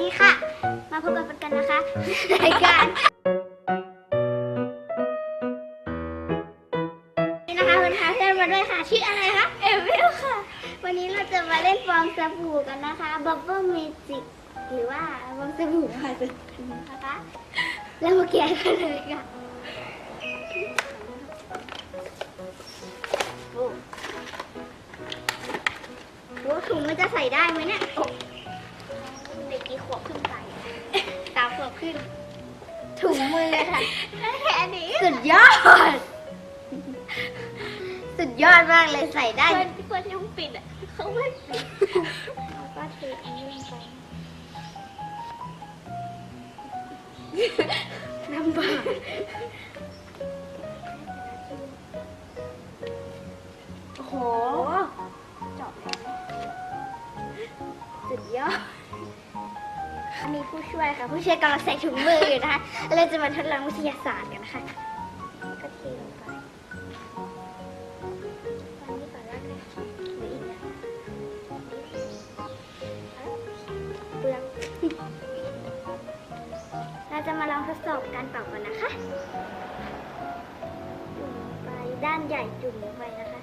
ดีค่ะ มาพบกันกันนะคะรายการนี่นะคะคุณพาเพื่อนมาด้วยค่ะ ชื่ออะไรคะ เอวิลค่ะ วันนี้เราจะมาเล่นฟองสบู่กันนะคะ Bubble Magic หรือว่าฟองสบู่มหัศจรรย์นะคะแล้วมาแกะกันเลยค่ะโอ้โหถุงมันจะใส่ได้ไหมเนี่ย โอ้ ขวบขึ้น ถุงมือค่ะ แค่นี้สุดยอด สุดยอดมากเลยใส่ได้เพื่อนเพื่อนยังปิดอะเขาไม่ปิดเราก็เทอันนี้ลงไปลำบากโอ้โหจบแล้วสุดยอดอันนี้ ผู้ช่วยค่ะ ผู้ช่วยกำลังใส่ถุงมืออยู่นะคะเราจะมาทดลองวิทยาศาสตร์กันนะคะก็เทลงไปวางนี่ก่อนแล้วกันหรืออีกนะเปลืองเราจะมาลองทดสอบการเป่ากันนะคะ จุ่มไปด้านใหญ่จุ่มลงไปนะคะ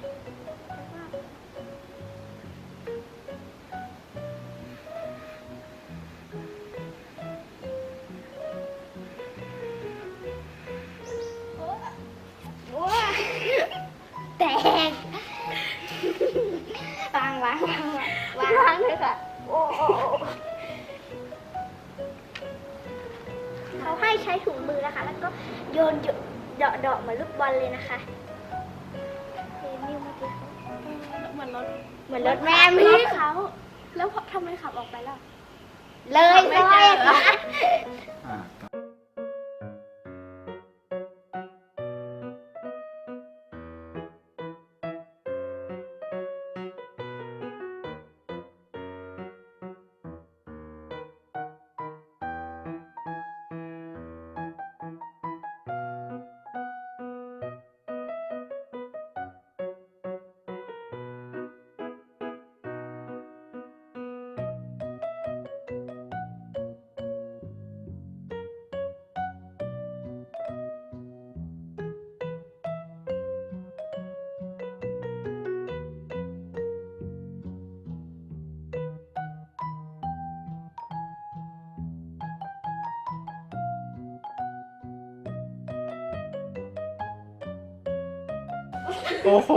เขาให้ใช้ถุงมือนะคะ แล้วก็โยนโยนเดาะเดาะเหมือนลูกบอลเลยนะคะเทนิ้วมาที่เขาเหมือนรถเหมือนรถแม่มีรถเขา แล้วพอทำไมขับออกไปล่ะ เลยไม่ซเจอยอค่ะ โอ้โห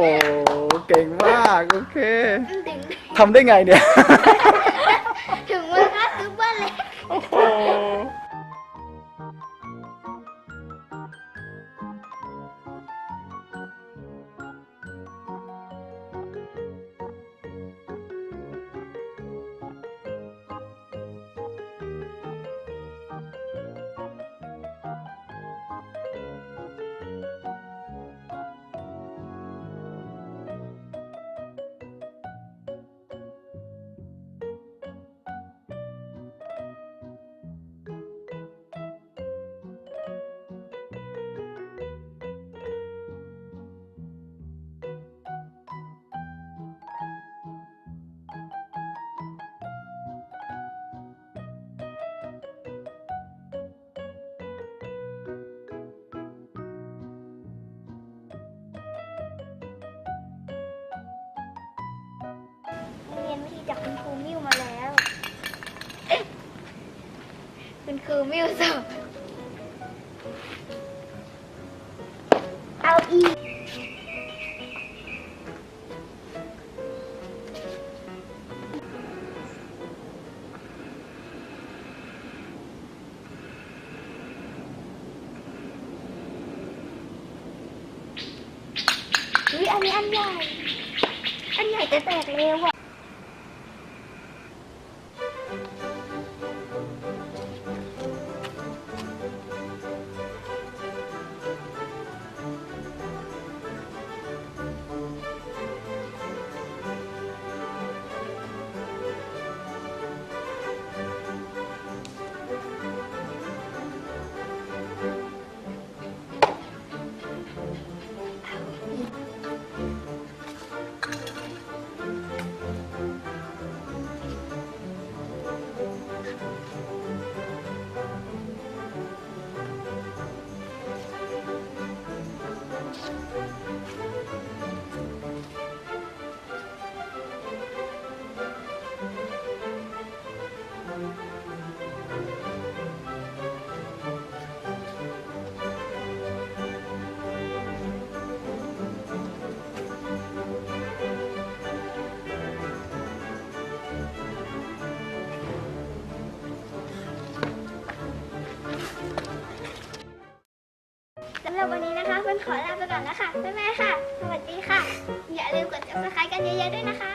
เก่งมาก โอเคดึงทำได้ไงเนี่ย ถึงมือค่ะซูเปอร์เล็ก โอ้โห จากคุณครูมิวมาแล้ว คุณครูมิวสอนเอาอีกอันนี้อันใหญ่ อันใหญ่แต่แตกเร็วอะ วันนี้นะคะเพื่อนขอลาไปก่อนนะคะบ๊ายบายค่ะ สวัสดีค่ะ อย่าลืมกด subscribe กันเยอะๆด้วยนะคะ